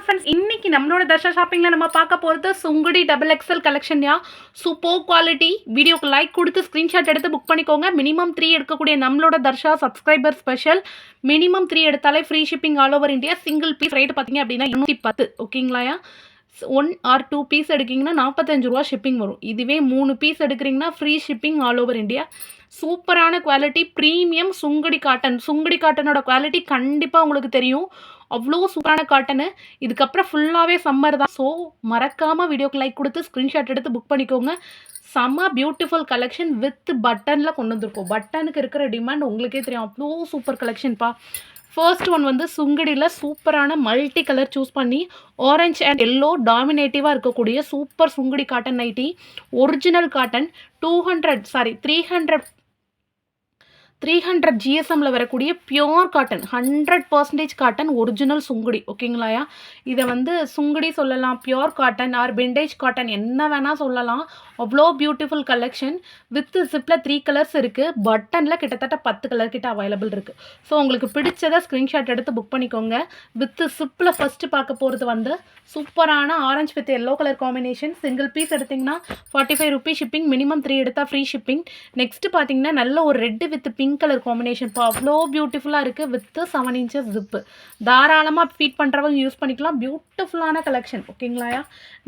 Friends இன்னைக்கு நம்மளோட தர்ஷா ஷாப்பிங்கில் நம்ம பார்க்க போகிறது சுங்குடி டபுள் எக்ஸல் கலெக்ஷன்யா சூப்பர் குவாலிட்டி வீடியோக்கு லைக் கொடுத்து ஸ்க்ரீன்ஷாட் எடுத்து புக் பண்ணிக்கோங்க. மினிமம் த்ரீ எடுக்கக்கூடிய நம்மளோட Darsha subscriber special minimum three எடுத்தாலே free shipping all over India single piece rate பார்த்தீங்க அப்படின்னா இருநூற்றி பத்து. ஓகேங்களாயா ஒன் ஆர் டூ பீஸ் எடுக்கிங்கன்னா நாற்பத்தஞ்சு ரூபா ஷிப்பிங் வரும். இதுவே மூணு பீஸ் எடுக்கிறீங்கன்னா free shipping all over India சூப்பரான quality premium Sungudi cotton Sungudi காட்டனோட quality கண்டிப்பாக உங்களுக்கு தெரியும். அவ்வளோ சூப்பரான காட்டனு. இதுக்கப்புறம் ஃபுல்லாகவே சம்மர் தான். ஸோ மறக்காமல் வீடியோக்கு லைக் கொடுத்து ஸ்க்ரீன்ஷாட் எடுத்து புக் பண்ணிக்கோங்க. செம்ம பியூட்டிஃபுல் கலெக்ஷன் வித் பட்டனில் கொண்டு வந்திருக்கோம். பட்டனுக்கு இருக்கிற டிமாண்ட் உங்களுக்கே தெரியும். அவ்வளோ சூப்பர் கலெக்ஷன்ப்பா ஃபர்ஸ்ட் ஒன் வந்து சுங்கடியில் சூப்பரான மல்டி கலர் சூஸ் பண்ணி ஆரஞ்ச் அண்ட் எல்லோ டாமினேட்டிவாக இருக்கக்கூடிய super Sungudi cotton nighty original cotton two hundred sorry three hundred three hundred ஜிஎஸ்எம்மில் வரக்கூடிய pure cotton hundred percentage cotton original Sungudi. ஓகேங்களாயா இதை வந்து சுங்குடி சொல்லலாம் பியோர் காட்டன் ஆர் பெண்டேஜ் காட்டன் என்ன வேணால் சொல்லலாம். அவ்வளோ பியூட்டிஃபுல் கலெக்ஷன் வித் ஜிப்பில் த்ரீ கலர்ஸ் இருக்குது பட்டனில் கிட்டத்தட்ட பத்து கலர் கிட்ட அவைலபிள் இருக்குது ஸோ உங்களுக்கு பிடிச்சதை ஸ்க்ரீன்ஷாட் எடுத்து புக் பண்ணிக்கோங்க. வித் சிப்பில் ஃபஸ்ட்டு பார்க்க போகிறது வந்து சூப்பரான orange with yellow colour combination single piece எடுத்திங்கன்னா forty five rupees shipping minimum three எடுத்தால் ஃப்ரீ ஷிப்பிங் நெக்ஸ்ட் பார்த்தீங்கன்னா நல்ல ஒரு red with pink colour combination இப்போ அவ்வளோ பியூட்டிஃபுல்லாக இருக்குது வித் செவன் இன்ச்சஸ் ஜிப்பு தாராளமாக ஃபீட் பண்ணுறவங்க யூஸ் பண்ணிக்கலாம். பியூட்டிஃபுல்லான கலெக்ஷன் ஓகேங்களாயா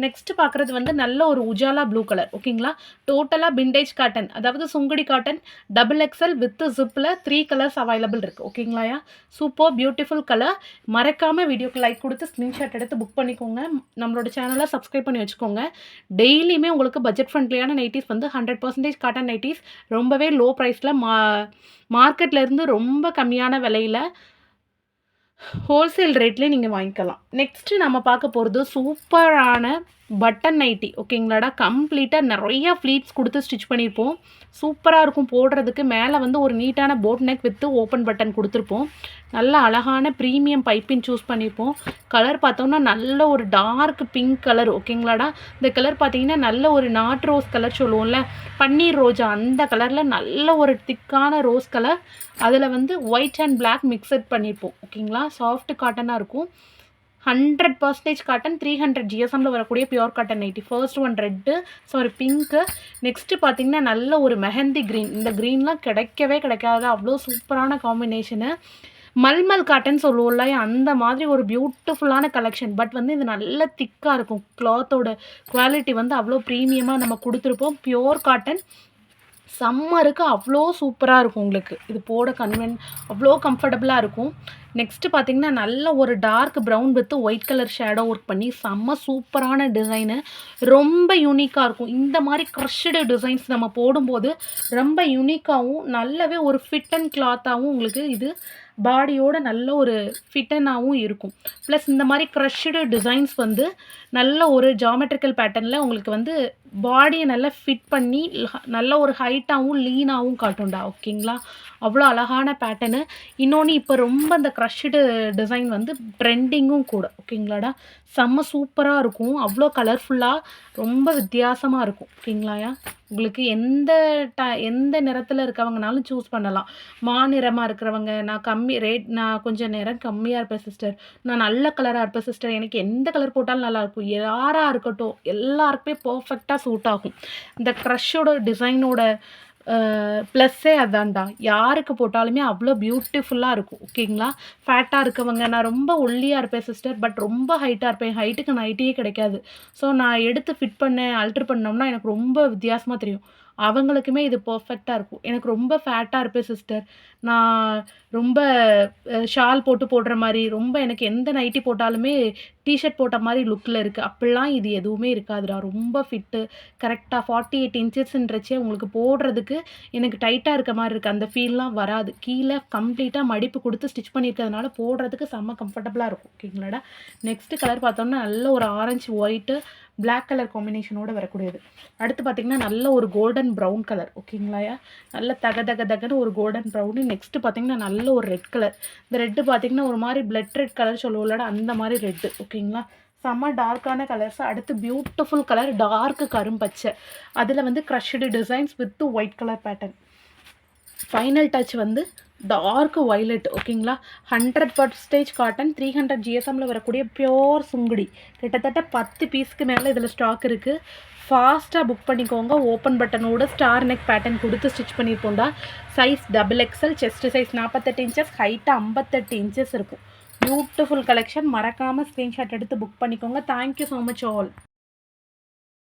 நெக்ஸ்ட் பார்க்குறது வந்து நல்ல ஒரு உஜாலா ப்ளூ கலர் ஓகேங்களா டோட்டலாக பிண்டேஜ் காட்டன் அதாவது Sungudi cotton double XL with ஜிப்பில் three colours available இருக்குது ஓகேங்களாயா சூப்பர் பியூட்டிஃபுல் கலர் மறக்காமல் வீடியோக்கு லைக் கொடுத்து ஸ்க்ரீன்ஷாட் எடுத்து புக் பண்ணிக்கோங்க. நம்மளோட சேனலை சப்ஸ்கிரைப் பண்ணி வச்சுக்கோங்க. டெய்லியுமே உங்களுக்கு பட்ஜெட் ஃப்ரெண்ட்லியான நைட்டிஸ் வந்து ஹண்ட்ரட் பர்சன்டேஜ் காட்டன் நைட்டிஸ் ரொம்பவே லோ ப்ரைஸில் மா மார்க்கெட்லேருந்து ரொம்ப கம்மியான விலையில் ஹோல்சேல் ரேட்லேயே நீங்கள் வாங்கிக்கலாம். நெக்ஸ்ட்டு நம்ம பார்க்க போகிறது சூப்பரான பட்டன் நைட்டி ஓகேங்களாடா? கம்ப்ளீட்டாக நிறையா ஃப்ளீட்ஸ் கொடுத்து ஸ்டிச் பண்ணியிருப்போம். சூப்பராக இருக்கும் போடுறதுக்கு. மேலே வந்து ஒரு நீட்டான boat neck with open button கொடுத்துருப்போம். நல்ல அழகான ப்ரீமியம் பைப்பின் சூஸ் பண்ணியிருப்போம். கலர் பார்த்தோம்னா நல்ல ஒரு டார்க் பிங்க் கலர் ஓகேங்களாடா? இந்த கலர் பார்த்தீங்கன்னா நல்ல ஒரு நாட் ரோஸ் கலர் சொல்லுவோம்ல. பன்னீர் ரோஜா அந்த கலரில் நல்ல ஒரு திக்கான ரோஸ் கலர் அதில் வந்து ஒயிட் அண்ட் பிளாக் மிக்சட் பண்ணியிருப்போம். ஓகேங்களா? சாஃப்ட் காட்டனாக இருக்கும். Hundred percentage cotton three hundred ஜிஎஸ்எம்மில் வரக்கூடிய pure cotton nighty first one red sorry pink next பார்த்தீங்கன்னா நல்ல ஒரு மெஹந்தி க்ரீன் இந்த க்ரீன்லாம் கிடைக்கவே கிடைக்காது. அவ்வளோ சூப்பரான காம்பினேஷனு மல்மல் காட்டன் சொல்லுவோம்ல அந்த மாதிரி ஒரு பியூட்டிஃபுல்லான கலெக்ஷன் பட் வந்து இது நல்ல திக்காக இருக்கும். கிளாத்தோட குவாலிட்டி வந்து அவ்வளோ ப்ரீமியமாக நம்ம கொடுத்துருப்போம். பியோர் காட்டன் சம்மருக்கு அவ்வளோ சூப்பராக இருக்கும் உங்களுக்கு. இது போட கன்வென்ட் அவ்வளோ கம்ஃபர்டபுளாக இருக்கும். நெக்ஸ்ட்டு பார்த்தீங்கன்னா நல்ல ஒரு dark brown with white colour shadow work பண்ணி செம்ம சூப்பரான டிசைனு ரொம்ப யூனிக்காக இருக்கும். இந்த மாதிரி க்ரஷ்டு டிசைன்ஸ் நம்ம போடும்போது ரொம்ப யூனிக்காகவும் நல்லாவே ஒரு ஃபிட் அண்ட் கிளாத்தாகவும் உங்களுக்கு இது பாடியோட நல்ல ஒரு ஃபிட்டனாகவும் இருக்கும். ப்ளஸ் இந்த மாதிரி க்ரஷ்டு டிசைன்ஸ் வந்து நல்ல ஒரு ஜாமெட்ரிக்கல் பேட்டர்னில் உங்களுக்கு வந்து பாடியை நல்லா ஃபிட் பண்ணி நல்ல ஒரு ஹைட்டாகவும் லீனாகவும் காட்டும்டா ஓகேங்களா? அவ்வளோ அழகான பேட்டர்னு இன்னொன்று இப்போ ரொம்ப அந்த க்ரஷ்டு டிசைன் வந்து ட்ரெண்டிங்கும் கூட ஓகேங்களாடா? செம்ம சூப்பராக இருக்கும். அவ்வளோ கலர்ஃபுல்லாக ரொம்ப வித்தியாசமாக இருக்கும் ஓகேங்களாயா உங்களுக்கு எந்த ட எந்த நிறத்தில் இருக்கவங்கனாலும் சூஸ் பண்ணலாம். மாநிறமாக இருக்கிறவங்க நான் கம்மி ரேட் நான் கொஞ்சம் நேரம் கம்மியாக இருப்பேன் சிஸ்டர் நான் நல்ல கலராக இருப்பேன் சிஸ்டர் எனக்கு எந்த கலர் போட்டாலும் நல்லாயிருக்கும் யாராக இருக்கட்டும் எல்லாருக்குமே பர்ஃபெக்டாக சூட் ஆகும் இந்த க்ரஷ்ஷோட டிசைனோட ப்ளஸ்ஸே அதான்டா. யாருக்கு போட்டாலுமே அவ்வளோ பியூட்டிஃபுல்லாக இருக்கும் ஓகேங்களா? ஃபேட்டாக இருக்கவங்க நான் ரொம்ப ஒல்லியாக இருப்பேன் சிஸ்டர் பட் ரொம்ப ஹைட்டாக இருப்பேன். ஹைட்டுக்கு நைட்டியே கிடைக்காது. ஸோ நான் எடுத்து ஃபிட் பண்ணேன் அல்ட்ரு பண்ணோம்னா எனக்கு ரொம்ப வித்தியாசமாக தெரியும். அவங்களுக்குமே இது பர்ஃபெக்டாக இருக்கும். எனக்கு ரொம்ப ஃபேட்டாக இருப்பேன் சிஸ்டர் நான் ரொம்ப ஷால் போட்டு போடுற மாதிரி ரொம்ப எனக்கு எந்த நைட்டி போட்டாலுமே டிஷர்ட் போட்ட மாதிரி லுக்கில் இருக்குது அப்படிலாம் இது எதுவுமே இருக்காதுடா. ரொம்ப ஃபிட்டு கரெக்டாக ஃபார்ட்டி எயிட் இன்ச்சஸ்ன்றச்சே உங்களுக்கு போடுறதுக்கு எனக்கு டைட்டாக இருக்க மாதிரி இருக்குது அந்த ஃபீல்லாம் வராது. கீழே கம்ப்ளீட்டாக மடிப்பு கொடுத்து ஸ்டிச் பண்ணியிருக்கிறதுனால போடுறதுக்கு செம்ம கம்ஃபர்டபுளாக இருக்கும். ஓகேங்களாடா நெக்ஸ்ட்டு கலர் பார்த்தோம்னா நல்ல ஒரு ஆரஞ்சு ஒயிட்டு பிளாக் கலர் காம்பினேஷனோட வரக்கூடியது. அடுத்து பார்த்திங்கன்னா நல்ல ஒரு கோல்டன் ப்ரௌன் கலர் ஓகேங்களாயா நல்ல தக தக தகன்னு ஒரு கோல்டன் ப்ரௌனு நெக்ஸ்ட்டு பார்த்திங்கன்னா நல்ல ஒரு ரெட் கலர் இந்த ரெட்டு பார்த்திங்கன்னா ஒரு மாதிரி பிளட் ரெட் கலர் சொல்லுவோம்லடா அந்த மாதிரி ரெட்டு ஓகே ஓகேங்களா செம்ம டார்க்கான கலர்ஸ் அடுத்து பியூட்டிஃபுல் கலர் டார்க்கு கரும்பச்சை அதில் வந்து crushed designs with white colour pattern final touch வந்து டார்க் வயலட் ஓகேங்களா hundred percentage cotton three hundred ஜிஎஸ்எம்மில் வரக்கூடிய பியோர் சுங்குடி. கிட்டத்தட்ட பத்து பீஸ்க்கு மேலே இதில் ஸ்டாக் இருக்குது ஃபாஸ்ட்டாக புக் பண்ணிக்கோங்க. ஓப்பன் பட்டனோட ஸ்டார் நெக் பேட்டர்ன் கொடுத்து stitch பண்ணியிருப்போம்டா size double XL chest size நாற்பத்தெட்டு இன்ச்சஸ் ஹைட்டு ஐம்பத்தெட்டு இன்ச்சஸ் இருக்கும். பியூட்டிஃபுல் கலெக்ஷன் மறக்காமல் ஸ்க்ரீன்ஷாட் எடுத்து புக் பண்ணிக்கோங்க. Thank you so much all